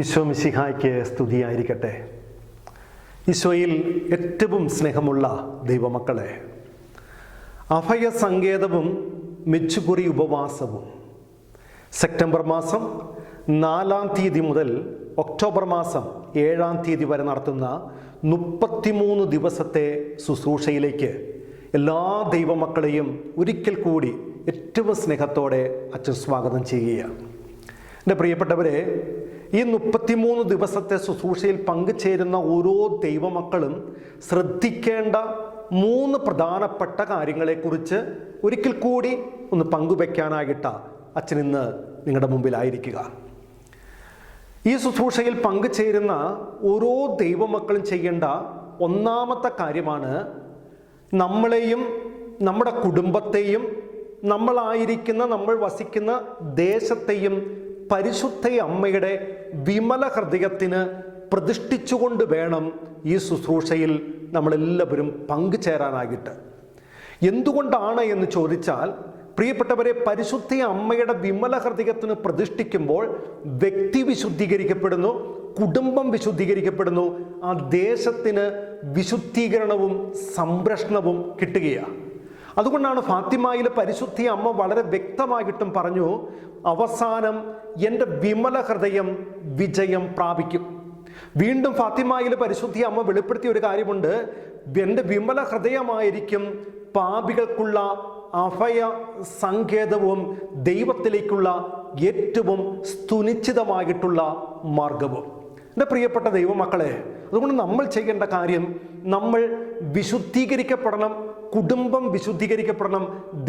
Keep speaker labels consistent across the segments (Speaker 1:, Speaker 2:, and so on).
Speaker 1: ഈശോ മിശിഹായ്ക്ക് സ്തുതിയായിരിക്കട്ടെ. ഈശോയിൽ ഏറ്റവും സ്നേഹമുള്ള ദൈവമക്കളെ അഭയ സങ്കേതവും മെച്ചുകുറി ഉപവാസവും സെപ്റ്റംബർ മാസം നാലാം തീയതി മുതൽ ഒക്ടോബർ മാസം ഏഴാം തീയതി വരെ നടത്തുന്ന മുപ്പത്തിമൂന്ന് ദിവസത്തെ ശുശ്രൂഷയിലേക്ക് എല്ലാ ദൈവമക്കളെയും ഒരിക്കൽ കൂടി ഏറ്റവും സ്നേഹത്തോടെ അച്ഛൻ സ്വാഗതം ചെയ്യുകയാണ്. എന്റെ പ്രിയപ്പെട്ടവരെ ഈ മുപ്പത്തിമൂന്ന് ദിവസത്തെ ശുശ്രൂഷയിൽ പങ്കുചേരുന്ന ഓരോ ദൈവമക്കളും ശ്രദ്ധിക്കേണ്ട മൂന്ന് പ്രധാനപ്പെട്ട കാര്യങ്ങളെക്കുറിച്ച് ഒരിക്കൽ കൂടി ഒന്ന് പങ്കുവെക്കാനായിട്ട അച്ഛൻ ഇന്ന് നിങ്ങളുടെ മുമ്പിലായിരിക്കുക. ഈ ശുശ്രൂഷയിൽ പങ്കുചേരുന്ന ഓരോ ദൈവമക്കളും ചെയ്യേണ്ട ഒന്നാമത്തെ കാര്യമാണ് നമ്മളെയും നമ്മുടെ കുടുംബത്തെയും നമ്മളായിരിക്കുന്ന നമ്മൾ വസിക്കുന്ന ദേശത്തെയും പരിശുദ്ധ അമ്മയുടെ വിമല ഹൃദയത്തിന് പ്രതിഷ്ഠിച്ചുകൊണ്ട് വേണം ഈ ശുശ്രൂഷയിൽ നമ്മളെല്ലാവരും പങ്കുചേരാനായിട്ട്. എന്തുകൊണ്ടാണ് എന്ന് ചോദിച്ചാൽ പ്രിയപ്പെട്ടവരെ പരിശുദ്ധ അമ്മയുടെ വിമല ഹൃദയത്തിന് പ്രതിഷ്ഠിക്കുമ്പോൾ വ്യക്തി വിശുദ്ധീകരിക്കപ്പെടുന്നു കുടുംബം വിശുദ്ധീകരിക്കപ്പെടുന്നു ആ ദേശത്തിന് വിശുദ്ധീകരണവും സംരക്ഷണവും കിട്ടുകയാണ്. അതുകൊണ്ടാണ് ഫാത്തിമയിലെ പരിശുദ്ധി അമ്മ വളരെ വ്യക്തമായിട്ടും പറഞ്ഞു അവസാനം എന്റെ വിമല ഹൃദയം വിജയം പ്രാപിക്കും. വീണ്ടും ഫാത്തിമയിലെ പരിശുദ്ധി അമ്മ വെളിപ്പെടുത്തിയ ഒരു കാര്യമുണ്ട് എന്റെ വിമല ഹൃദയമായിരിക്കും പാപികൾക്കുള്ള അഭയ സങ്കേതവും ദൈവത്തിലേക്കുള്ള ഏറ്റവും സ്തുനിശ്ചിതമായിട്ടുള്ള മാർഗവും. എന്റെ പ്രിയപ്പെട്ട ദൈവമക്കളെ അതുകൊണ്ട് നമ്മൾ ചെയ്യേണ്ട കാര്യം നമ്മൾ വിശുദ്ധീകരിക്കപ്പെടണം കുടുംബം വിശുദ്ധീകരിക്കപ്പെടണം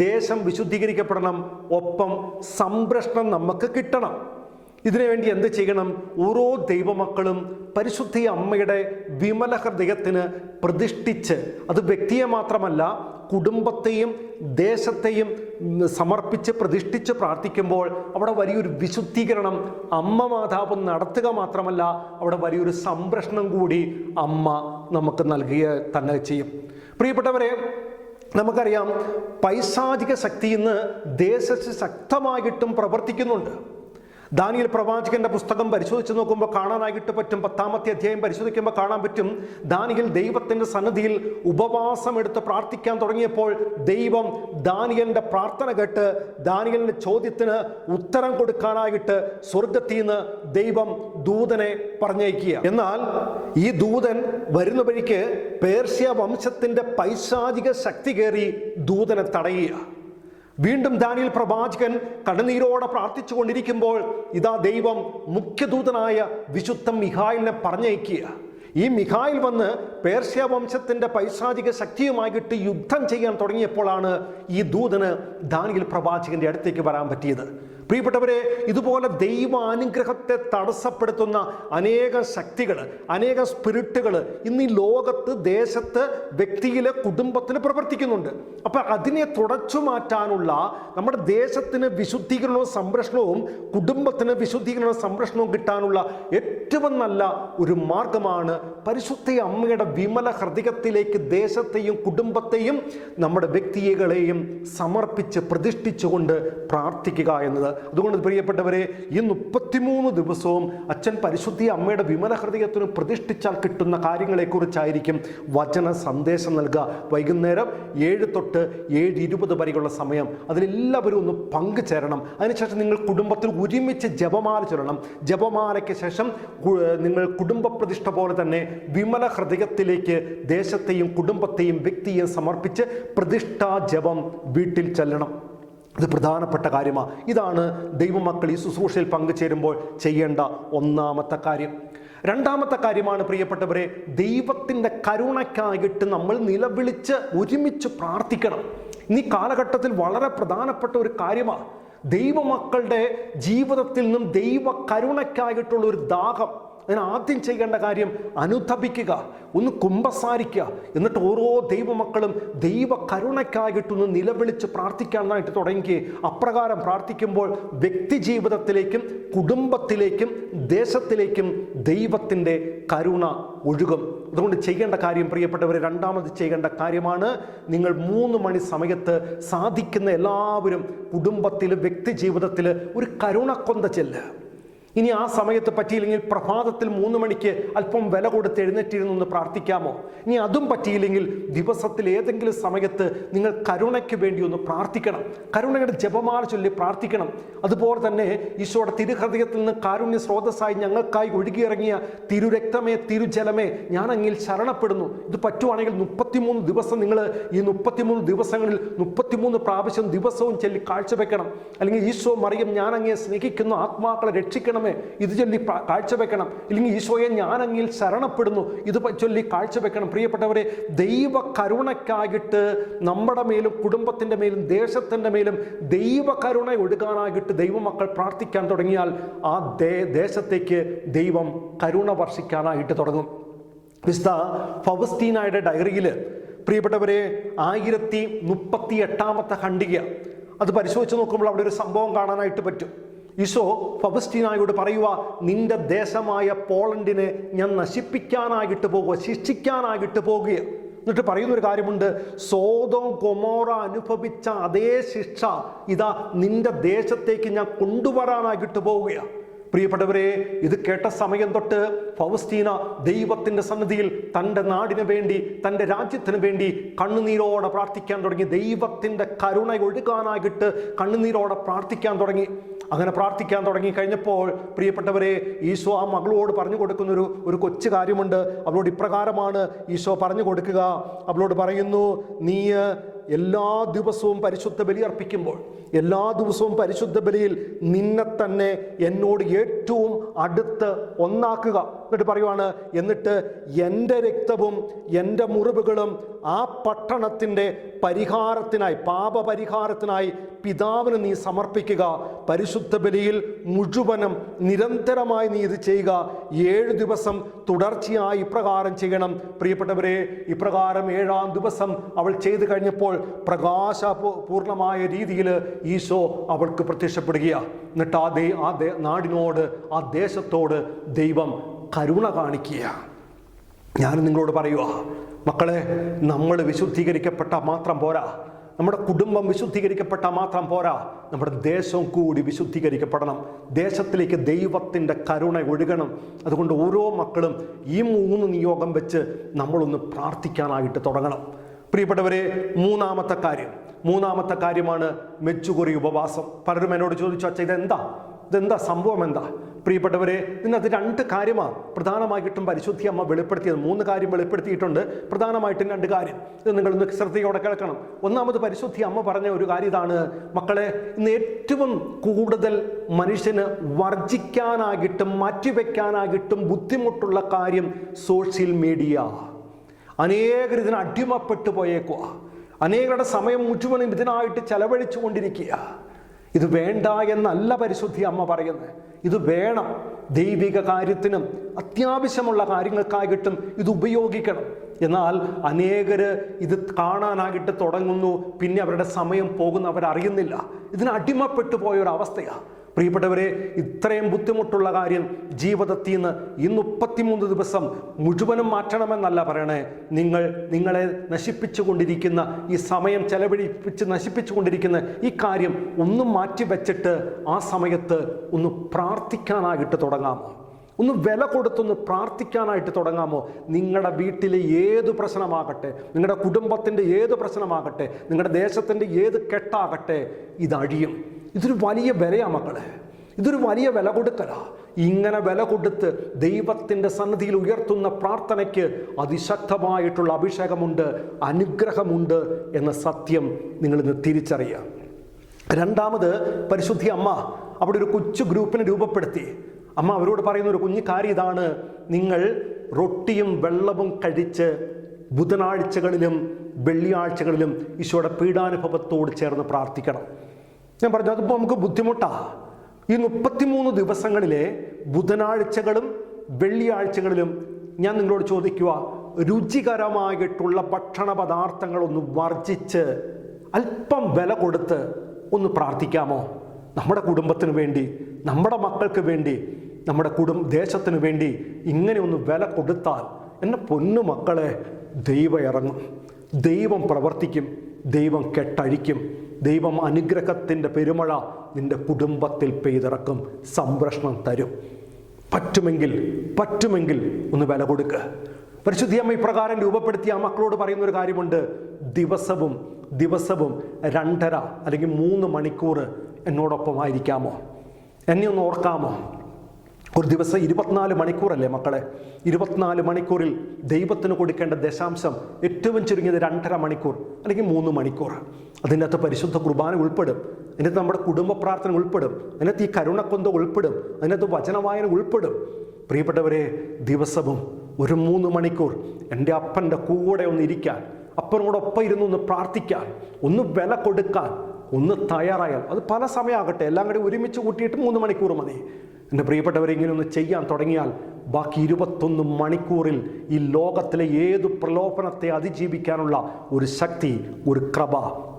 Speaker 1: ദേശം വിശുദ്ധീകരിക്കപ്പെടണം ഒപ്പം സംരക്ഷണം നമുക്ക് കിട്ടണം. ഇതിനുവേണ്ടി എന്ത് ചെയ്യണം? ഓരോ ദൈവമക്കളും പരിശുദ്ധി അമ്മയുടെ വിമല ഹൃദയത്തിന് പ്രതിഷ്ഠിച്ച് അത് വ്യക്തിയെ മാത്രമല്ല കുടുംബത്തെയും ദേശത്തെയും സമർപ്പിച്ച് പ്രതിഷ്ഠിച്ച് പ്രാർത്ഥിക്കുമ്പോൾ അവിടെ വലിയൊരു വിശുദ്ധീകരണം അമ്മ മാതാവ് നടത്തുക മാത്രമല്ല അവിടെ വലിയൊരു സംരക്ഷണം കൂടി അമ്മ നമുക്ക് നൽകുക തന്നെ ചെയ്യും. പ്രിയപ്പെട്ടവരെ നമുക്കറിയാം പൈസാധിക ശക്തി ഇന്ന് ദേശത്ത് ശക്തമായിട്ടും പ്രവർത്തിക്കുന്നുണ്ട്. ദാനിയൽ പ്രവാചകന്റെ പുസ്തകം പരിശോധിച്ച് നോക്കുമ്പോൾ കാണാനായിട്ട് പറ്റും പത്താമത്തെ അധ്യായം പരിശോധിക്കുമ്പോൾ കാണാൻ പറ്റും ദാനിയൽ ദൈവത്തിന്റെ സന്നിധിയിൽ ഉപവാസം എടുത്ത് പ്രാർത്ഥിക്കാൻ തുടങ്ങിയപ്പോൾ ദൈവം ദാനിയലിന്റെ പ്രാർത്ഥന കേട്ട് ദാനിയലിന്റെ ചോദ്യത്തിന് ഉത്തരം കൊടുക്കാനായിട്ട് സ്വർഗത്തിൽ നിന്ന് ദൈവം ദൂതനെ പറഞ്ഞയക്കുക. എന്നാൽ ഈ ദൂതൻ വരുന്ന വഴിക്ക് പേർഷ്യ വംശത്തിന്റെ പൈശാചിക ശക്തി കയറി ദൂതനെ തടയുക. വീണ്ടും ദാനിയൽ പ്രവാചകൻ കടനീരോടെ പ്രാർത്ഥിച്ചു കൊണ്ടിരിക്കുമ്പോൾ ഇതാ ദൈവം മുഖ്യദൂതനായ വിശുദ്ധ മിഹായിലിനെ പറഞ്ഞയക്കുക. ഈ മിഹായിൽ വന്ന് പേർഷ്യ വംശത്തിന്റെ പൈശാചിക ശക്തിയുമായിട്ട് യുദ്ധം ചെയ്യാൻ തുടങ്ങിയപ്പോഴാണ് ഈ ദൂതന് ദാനിയൽ പ്രവാചകന്റെ അടുത്തേക്ക് വരാൻ പറ്റിയത്. പ്രിയപ്പെട്ടവരെ ഇതുപോലെ ദൈവാനുഗ്രഹത്തെ തടസ്സപ്പെടുത്തുന്ന അനേക ശക്തികൾ അനേക സ്പിരിറ്റുകൾ ഇന്ന് ഈ ലോകത്ത് ദേശത്ത് വ്യക്തിയിൽ കുടുംബത്തിൽ പ്രവർത്തിക്കുന്നുണ്ട്. അപ്പം അതിനെ തുടച്ചു മാറ്റാനുള്ള നമ്മുടെ ദേശത്തിന് വിശുദ്ധീകരണവും സംരക്ഷണവും കുടുംബത്തിന് വിശുദ്ധീകരണവും സംരക്ഷണവും കിട്ടാനുള്ള ഏറ്റവും നല്ല ഒരു മാർഗമാണ് പരിശുദ്ധ അമ്മയുടെ വിമല ഹൃദയത്തിലേക്ക് ദേശത്തെയും കുടുംബത്തെയും നമ്മുടെ വ്യക്തികളെയും സമർപ്പിച്ച് പ്രതിഷ്ഠിച്ചുകൊണ്ട് പ്രാർത്ഥിക്കുക എന്നത്. അതുകൊണ്ട് പ്രിയപ്പെട്ടവരെ ഈ മുപ്പത്തിമൂന്ന് ദിവസവും അച്ഛൻ പരിശുദ്ധി അമ്മയുടെ വിമല ഹൃദയത്തിന് പ്രതിഷ്ഠിച്ചാൽ കിട്ടുന്ന കാര്യങ്ങളെക്കുറിച്ചായിരിക്കും വചന സന്ദേശം നൽകുക. വൈകുന്നേരം ഏഴ് തൊട്ട് ഏഴ് ഇരുപത് വരെയുള്ള സമയം. അതിലെല്ലാവരും ഒന്ന് പങ്കുചേരണം. അതിനുശേഷം നിങ്ങൾ കുടുംബത്തിൽ ഒരുമിച്ച് ജപമാല ചൊല്ലണം. ജപമാലയ്ക്ക് ശേഷം നിങ്ങൾ കുടുംബ പ്രതിഷ്ഠ പോലെ തന്നെ വിമല ഹൃദയത്തിലേക്ക് ദേശത്തെയും കുടുംബത്തെയും വ്യക്തിയെയും സമർപ്പിച്ച് പ്രതിഷ്ഠാ ജപം വീട്ടിൽ ചെല്ലണം. ഇത് പ്രധാനപ്പെട്ട കാര്യമാണ് ഇതാണ് ദൈവമക്കൾ ഈ ശുശ്രൂഷയിൽ പങ്കുചേരുമ്പോൾ ചെയ്യേണ്ട ഒന്നാമത്തെ കാര്യം. രണ്ടാമത്തെ കാര്യമാണ് പ്രിയപ്പെട്ടവരെ ദൈവത്തിന്റെ കരുണയ്ക്കായിട്ട് നമ്മൾ നിലവിളിച്ച് ഒരുമിച്ച് പ്രാർത്ഥിക്കണം. ഇനി കാലഘട്ടത്തിൽ വളരെ പ്രധാനപ്പെട്ട ഒരു കാര്യമാണ് ദൈവമക്കളുടെ ജീവിതത്തിൽ നിന്നും ദൈവ കരുണയ്ക്കായിട്ടുള്ള ഒരു ദാഹം. അതിന് ആദ്യം ചെയ്യേണ്ട കാര്യം അനുതപിക്കുക ഒന്ന് കുമ്പസാരിക്കുക. എന്നിട്ട് ഓരോ ദൈവമക്കളും ദൈവ കരുണയ്ക്കായിട്ടൊന്ന് നിലവിളിച്ച് പ്രാർത്ഥിക്കാനായിട്ട് തുടങ്ങി അപ്രകാരം പ്രാർത്ഥിക്കുമ്പോൾ വ്യക്തി ജീവിതത്തിലേക്കും കുടുംബത്തിലേക്കും ദേശത്തിലേക്കും ദൈവത്തിന്റെ കരുണ ഒഴുകും. അതുകൊണ്ട് ചെയ്യേണ്ട കാര്യം പ്രിയപ്പെട്ടവരെ രണ്ടാമത് ചെയ്യേണ്ട കാര്യമാണ് നിങ്ങൾ മൂന്ന് മണി സമയത്ത് സാധിക്കുന്ന എല്ലാവരും കുടുംബത്തിൽ വ്യക്തി ജീവിതത്തിൽ ഒരു കരുണക്കൊന്ത ചെല്ലുക ഇനി ആ സമയത്ത് പറ്റിയില്ലെങ്കിൽ പ്രഭാതത്തിൽ മൂന്ന് മണിക്ക് അല്പം വില കൊടുത്ത് എഴുന്നേറ്റിരുന്നൊന്ന് പ്രാർത്ഥിക്കാമോ? ഇനി അതും പറ്റിയില്ലെങ്കിൽ ദിവസത്തിൽ ഏതെങ്കിലും സമയത്ത് നിങ്ങൾ കരുണയ്ക്ക് വേണ്ടി ഒന്ന് പ്രാർത്ഥിക്കണം. കരുണയുടെ ജപമാല ചൊല്ലി പ്രാർത്ഥിക്കണം. അതുപോലെ തന്നെ ഈശോയുടെ തിരുഹൃദയത്തിൽ നിന്ന് കാരുണ്യ സ്രോതസ്സായി ഞങ്ങൾക്കായി ഒഴുകിയിറങ്ങിയ തിരുരക്തമേ തിരുജലമേ ഞാൻ അങ്ങിൽ ശരണപ്പെടുന്നു. ഇത് പറ്റുവാണെങ്കിൽ മുപ്പത്തിമൂന്ന് ദിവസം നിങ്ങൾ ഈ മുപ്പത്തിമൂന്ന് ദിവസങ്ങളിൽ മുപ്പത്തിമൂന്ന് പ്രാവശ്യം ദിവസവും ചൊല്ലി കാഴ്ചവെക്കണം. അല്ലെങ്കിൽ ഈശോ മറിയം ഞാൻ അങ്ങേ സ്നേഹിക്കുന്ന ആത്മാക്കളെ രക്ഷിക്കണമേ ഇത് ചൊല്ലി കാഴ്ചവെക്കണം. ഇല്ലെങ്കിൽ ഈശോയെ ഞാൻ ശരണപ്പെടുന്നു. ഇത് ചൊല്ലി കാഴ്ചവെക്കണം. പ്രിയപ്പെട്ടവരെ ദൈവ കരുണയ്ക്കായിട്ട് നമ്മുടെ മേലും കുടുംബത്തിന്റെ മേലും ദേശത്തിന്റെ മേലും ദൈവ കരുണ ഒഴുകാനായിട്ട് ദൈവമക്കൾ പ്രാർത്ഥിക്കാൻ തുടങ്ങിയാൽ ആ ദേശത്തേക്ക് ദൈവം കരുണ വർഷിക്കാനായിട്ട് തുടങ്ങും. വിസ്ത ഫൗസ്റ്റീനായുടെ ഡയറിയിൽ പ്രിയപ്പെട്ടവരെ ആയിരത്തി മുപ്പത്തി എട്ടാമത്തെ ഖണ്ഡിക. അത് പരിശോധിച്ച് നോക്കുമ്പോൾ അവിടെ ഒരു സംഭവം കാണാനായിട്ട് പറ്റും. ഈശോ ഫബസ്റ്റീനായോട് പറയുക നിന്റെ ദേശമായ പോളണ്ടിനെ ഞാൻ നശിപ്പിക്കാനായിട്ട് പോകുക ശിക്ഷിക്കാനായിട്ട് പോകുക. എന്നിട്ട് പറയുന്നൊരു കാര്യമുണ്ട് സോതോം കൊമോറ അനുഭവിച്ച അതേ ശിക്ഷ ഇതാ നിന്റെ ദേശത്തേക്ക് ഞാൻ കൊണ്ടുവരാനായിട്ട് പോവുകയാണ് പ്രിയപ്പെട്ടവരെ ഇത് കേട്ട സമയം തൊട്ട് ഫൗസ്റ്റീന ദൈവത്തിന്റെ സന്നിധിയിൽ തന്റെ നാടിന് വേണ്ടി തന്റെ രാജ്യത്തിന് വേണ്ടി കണ്ണുനീരോടെ പ്രാർത്ഥിക്കാൻ തുടങ്ങി. ദൈവത്തിന്റെ കരുണ ഒഴുകാനായിട്ട് കണ്ണുനീരോടെ പ്രാർത്ഥിക്കാൻ തുടങ്ങി. അങ്ങനെ പ്രാർത്ഥിക്കാൻ തുടങ്ങി കഴിഞ്ഞപ്പോൾ പ്രിയപ്പെട്ടവരെ ഈശോ ആ മകളോട് പറഞ്ഞു കൊടുക്കുന്ന ഒരു ഒരു കൊച്ചു കാര്യമുണ്ട്. അവളോട് ഇപ്രകാരമാണ് ഈശോ പറഞ്ഞു കൊടുക്കുക. അവളോട് പറയുന്നു നീ എല്ലാ ദിവസവും പരിശുദ്ധ ബലി അർപ്പിക്കുമ്പോൾ എല്ലാ ദിവസവും പരിശുദ്ധ ബലിയിൽ നിന്നെ തന്നെ എന്നോട് ഏറ്റവും അടുത്ത് ഒന്നാക്കുക. എന്നിട്ട് പറയുവാണ് എന്നിട്ട് എന്റെ രക്തവും എന്റെ മുറിവുകളും ആ പട്ടണത്തിന്റെ പരിഹാരത്തിനായി പാപപരിഹാരത്തിനായി പിതാവിന് നീ സമർപ്പിക്കുക. പരിശുദ്ധ ബലിയിൽ മുഴുവനും നിരന്തരമായി നീ ഇത് ചെയ്യുക. ഏഴ് ദിവസം തുടർച്ചയായി ഇപ്രകാരം ചെയ്യണം. പ്രിയപ്പെട്ടവരെ ഇപ്രകാരം ഏഴാം ദിവസം അവൾ ചെയ്തു കഴിഞ്ഞപ്പോൾ പ്രകാശ പൂർണമായ രീതിയിൽ ഈശോ അവൾക്ക് പ്രത്യക്ഷപ്പെടുകയാണ് എന്നിട്ട് ആ ദേ ആ നാടിനോട് ആ ദേശത്തോട് ദൈവം കരുണ കാണിക്കുക ഞാൻ നിങ്ങളോട് പറയുക മക്കളെ നമ്മൾ വിശുദ്ധീകരിക്കപ്പെട്ട മാത്രം പോരാ. നമ്മുടെ കുടുംബം വിശുദ്ധീകരിക്കപ്പെട്ട മാത്രം പോരാ. നമ്മുടെ ദേശം കൂടി വിശുദ്ധീകരിക്കപ്പെടണം. ദേശത്തിലേക്ക് ദൈവത്തിന്റെ കരുണ ഒഴുകണം. അതുകൊണ്ട് ഓരോ മക്കളും ഈ മൂന്ന് നിയോഗം വെച്ച് നമ്മളൊന്ന് പ്രാർത്ഥിക്കാനായിട്ട് തുടങ്ങണം. പ്രിയപ്പെട്ടവരെ മൂന്നാമത്തെ കാര്യം. മൂന്നാമത്തെ കാര്യമാണ് മെച്ചുകുറി ഉപവാസം. പലരും എന്നോട് ചോദിച്ചു അച്ഛ ഇതെന്താ? ഇതെന്താ സംഭവം എന്താ? പ്രിയപ്പെട്ടവരെ ഇതിനകത്ത് രണ്ട് കാര്യമാണ് പ്രധാനമായിട്ടും പരിശുദ്ധി അമ്മ വെളിപ്പെടുത്തിയത്. മൂന്ന് കാര്യം വെളിപ്പെടുത്തിയിട്ടുണ്ട്. പ്രധാനമായിട്ടും രണ്ട് കാര്യം. ഇത് നിങ്ങളൊന്ന് ശ്രദ്ധയോടെ കേൾക്കണം. ഒന്നാമത് പരിശുദ്ധി അമ്മ പറഞ്ഞ ഒരു കാര്യം ഇതാണ്. മക്കളെ ഇന്ന് ഏറ്റവും കൂടുതൽ മനുഷ്യന് വർജിക്കാനാകിട്ടും മാറ്റിവെക്കാനാകിട്ടും ബുദ്ധിമുട്ടുള്ള കാര്യം സോഷ്യൽ മീഡിയ. അനേകർ ഇതിന് അടിമപ്പെട്ടു പോയേക്കുക അനേകരുടെ സമയം മുഴുവനും ഇതിനായിട്ട് ചെലവഴിച്ചു കൊണ്ടിരിക്കുക ഇത് വേണ്ട എന്നല്ല പരിശുദ്ധി അമ്മ പറയുന്നത്. ഇത് വേണം. ദൈവിക കാര്യത്തിനും അത്യാവശ്യമുള്ള കാര്യങ്ങൾക്കായിട്ടും ഇത് ഉപയോഗിക്കണം. എന്നാൽ അനേകര് ഇത് കാണാനായിട്ട് തുടങ്ങുന്നു. പിന്നെ അവരുടെ സമയം പോകുന്ന. അവരറിയുന്നില്ല. ഇതിന് അടിമപ്പെട്ടു പോയൊരവസ്ഥയാണ് പ്രിയപ്പെട്ടവരെ ഇത്രയും ബുദ്ധിമുട്ടുള്ള കാര്യം ജീവിതത്തിൽ നിന്ന് ഇന്ന് മുപ്പത്തിമൂന്ന് ദിവസം മുഴുവനും മാറ്റണമെന്നല്ല പറയണേ. നിങ്ങൾ നിങ്ങളെ നശിപ്പിച്ചു കൊണ്ടിരിക്കുന്ന ഈ സമയം ചെലവഴിപ്പിച്ച് നശിപ്പിച്ചു കൊണ്ടിരിക്കുന്ന ഈ കാര്യം ഒന്ന് മാറ്റി വെച്ചിട്ട് ആ സമയത്ത് ഒന്ന് പ്രാർത്ഥിക്കാനായിട്ട് തുടങ്ങാമോ? ഒന്ന് വില കൊടുത്തൊന്ന് പ്രാർത്ഥിക്കാനായിട്ട് തുടങ്ങാമോ? നിങ്ങളുടെ വീട്ടിലെ ഏത് പ്രശ്നമാകട്ടെ നിങ്ങളുടെ കുടുംബത്തിന്റെ ഏത് പ്രശ്നമാകട്ടെ നിങ്ങളുടെ ദേശത്തിന്റെ ഏത് കെട്ടാകട്ടെ ഇതഴിയും. ഇതൊരു വലിയ വിലയാ മക്കളെ. ഇതൊരു വലിയ വില കൊടുക്കലാ. ഇങ്ങനെ വില കൊടുത്ത് ദൈവത്തിന്റെ സന്നിധിയിൽ ഉയർത്തുന്ന പ്രാർത്ഥനയ്ക്ക് അതിശക്തമായിട്ടുള്ള അഭിഷേകമുണ്ട് അനുഗ്രഹമുണ്ട് എന്ന സത്യം നിങ്ങളിന്ന് തിരിച്ചറിയുക. രണ്ടാമത് പരിശുദ്ധി അമ്മ അവിടെ ഒരു കൊച്ചു ഗ്രൂപ്പിനെ രൂപപ്പെടുത്തി. അമ്മ അവരോട് പറയുന്ന ഒരു കുഞ്ഞു കാര്യം ഇതാണ്. നിങ്ങൾ റൊട്ടിയും വെള്ളവും കഴിച്ച് ബുധനാഴ്ചകളിലും വെള്ളിയാഴ്ചകളിലും ഈശോയുടെ പീഡാനുഭവത്തോട് ചേർന്ന് പ്രാർത്ഥിക്കണം. ഞാൻ പറഞ്ഞു അതിപ്പോൾ നമുക്ക് ബുദ്ധിമുട്ടാ. ഈ മുപ്പത്തിമൂന്ന് ദിവസങ്ങളിലെ ബുധനാഴ്ചകളും വെള്ളിയാഴ്ചകളിലും ഞാൻ നിങ്ങളോട് ചോദിക്കുക രുചികരമായിട്ടുള്ള ഭക്ഷണ പദാർത്ഥങ്ങളൊന്ന് വർജിച്ച് അല്പം വില കൊടുത്ത് ഒന്ന് പ്രാർത്ഥിക്കാമോ? നമ്മുടെ കുടുംബത്തിന് വേണ്ടി നമ്മുടെ മക്കൾക്ക് വേണ്ടി നമ്മുടെ കുടും ദേശത്തിന് വേണ്ടി ഇങ്ങനെ ഒന്ന് വില കൊടുത്താൽ എന്നെ പൊന്നു മക്കളെ ദൈവം ഇറങ്ങും ദൈവം പ്രവർത്തിക്കും. ദൈവം കെട്ടഴിക്കും. ദൈവം അനുഗ്രഹത്തിന്റെ പെരുമഴ നിന്റെ കുടുംബത്തിൽ പെയ്തിറക്കും. സംരക്ഷണം തരും. പറ്റുമെങ്കിൽ പറ്റുമെങ്കിൽ ഒന്ന് വില കൊടുക്കുക പരിശുദ്ധിയമ്മ ഇപ്രകാരം രൂപപ്പെടുത്തിയ ആ മക്കളോട് പറയുന്ന ഒരു കാര്യമുണ്ട്. ദിവസവും ദിവസവും രണ്ടര അല്ലെങ്കിൽ മൂന്ന് മണിക്കൂർ എന്നോടൊപ്പം ആയിരിക്കാമോ എന്നെ ഒന്ന് ഓർക്കാമോ? ഒരു ദിവസം ഇരുപത്തിനാല് മണിക്കൂറല്ലേ മക്കളെ? ഇരുപത്തിനാല് മണിക്കൂറിൽ ദൈവത്തിന് കൊടുക്കേണ്ട ദശാംശം ഏറ്റവും ചുരുങ്ങിയത് രണ്ടര മണിക്കൂർ അല്ലെങ്കിൽ മൂന്ന് മണിക്കൂർ. അതിന്റെ അകത്ത് പരിശുദ്ധ കുർബാന ഉൾപ്പെടും. അതിനകത്ത് നമ്മുടെ കുടുംബ പ്രാർത്ഥന ഉൾപ്പെടും. അതിനകത്ത് ഈ കരുണക്കൊന്ത ഉൾപ്പെടും. അതിനകത്ത് വചനവായന ഉൾപ്പെടും. പ്രിയപ്പെട്ടവരെ ദിവസവും ഒരു മൂന്ന് മണിക്കൂർ എന്റെ അപ്പന്റെ കൂടെ ഒന്ന് ഇരിക്കാൻ അപ്പനോടൊപ്പം ഇരുന്ന് ഒന്ന് പ്രാർത്ഥിക്കാൻ ഒന്ന് വില കൊടുക്കാൻ ഒന്ന് തയ്യാറായാൽ അത് പല സമയമാകട്ടെ. എല്ലാം കൂടി ഒരുമിച്ച് കൂട്ടിയിട്ട് മൂന്ന് മണിക്കൂർ മതി. എന്റെ പ്രിയപ്പെട്ടവരെങ്കിലും ഒന്ന് ചെയ്യാൻ തുടങ്ങിയാൽ ബാക്കി ഇരുപത്തൊന്ന് മണിക്കൂറിൽ ഈ ലോകത്തിലെ ഏത് പ്രലോഭനത്തെ അതിജീവിക്കാനുള്ള ഒരു ശക്തി ഒരു കൃപ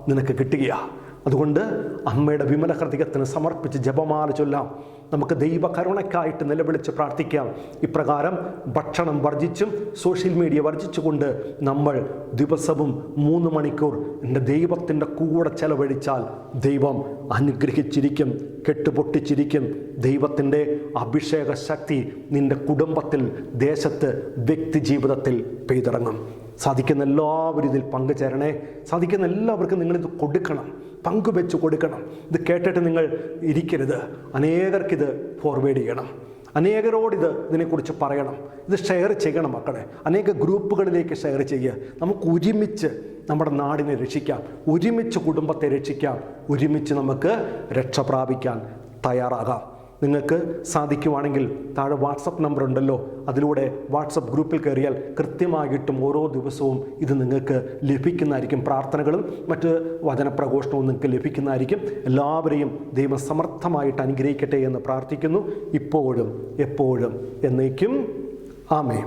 Speaker 1: നിനക്ക് കിട്ടുകയാണ് അതുകൊണ്ട് അമ്മയുടെ വിമല ഹൃദയത്തിന് സമർപ്പിച്ച് ജപമാല ചൊല്ലാം. നമുക്ക് ദൈവ കരുണയ്ക്കായിട്ട് നിലവിളിച്ച് പ്രാർത്ഥിക്കാം. ഇപ്രകാരം ഭക്ഷണം വർജിച്ചും സോഷ്യൽ മീഡിയ വർജിച്ചുകൊണ്ട് നമ്മൾ ദിവസവും മൂന്ന് മണിക്കൂർ എന്റെ ദൈവത്തിന്റെ കൂടെ ചെലവഴിച്ചാൽ ദൈവം അനുഗ്രഹിച്ചിരിക്കും കെട്ടുപൊട്ടിച്ചിരിക്കും. ദൈവത്തിന്റെ അഭിഷേക ശക്തി നിന്റെ കുടുംബത്തിൽ ദേശത്ത് വ്യക്തി ജീവിതത്തിൽ പെയ്തിറങ്ങും. സാധിക്കുന്ന എല്ലാവരും ഇതിൽ പങ്കുചേരണേ. സാധിക്കുന്ന എല്ലാവർക്കും നിങ്ങളിത് കൊടുക്കണം. പങ്കുവെച്ച് കൊടുക്കണം. ഇത് കേട്ടിട്ട് നിങ്ങൾ ഇരിക്കരുത്. അനേകർക്കിത് ഫോർവേഡ് ചെയ്യണം. അനേകരോടിത് ഇത് ഇതിനെക്കുറിച്ച് പറയണം. ഇത് ഷെയർ ചെയ്യണം മക്കളെ. അനേക ഗ്രൂപ്പുകളിലേക്ക് ഷെയർ ചെയ്യുക. നമുക്ക് ഒരുമിച്ച് നമ്മുടെ നാടിനെ രക്ഷിക്കാം. ഒരുമിച്ച് കുടുംബത്തെ രക്ഷിക്കാം. ഒരുമിച്ച് നമുക്ക് രക്ഷ പ്രാപിക്കാൻ തയ്യാറാകാം. നിങ്ങൾക്ക് സാധിക്കുവാണെങ്കിൽ താഴെ വാട്സപ്പ് നമ്പർ ഉണ്ടല്ലോ. അതിലൂടെ വാട്സപ്പ് ഗ്രൂപ്പിൽ കയറിയാൽ കൃത്യമായിട്ടും ഓരോ ദിവസവും ഇത് നിങ്ങൾക്ക് ലഭിക്കുന്നതായിരിക്കും. പ്രാർത്ഥനകളും മറ്റ് വചനപ്രഘോഷണവും നിങ്ങൾക്ക് ലഭിക്കുന്നതായിരിക്കും. എല്ലാവരെയും ദൈവം സമർത്ഥമായിട്ട് അനുഗ്രഹിക്കട്ടെ എന്ന് പ്രാർത്ഥിക്കുന്നു. ഇപ്പോഴും എപ്പോഴും എന്നേക്കും. ആമേ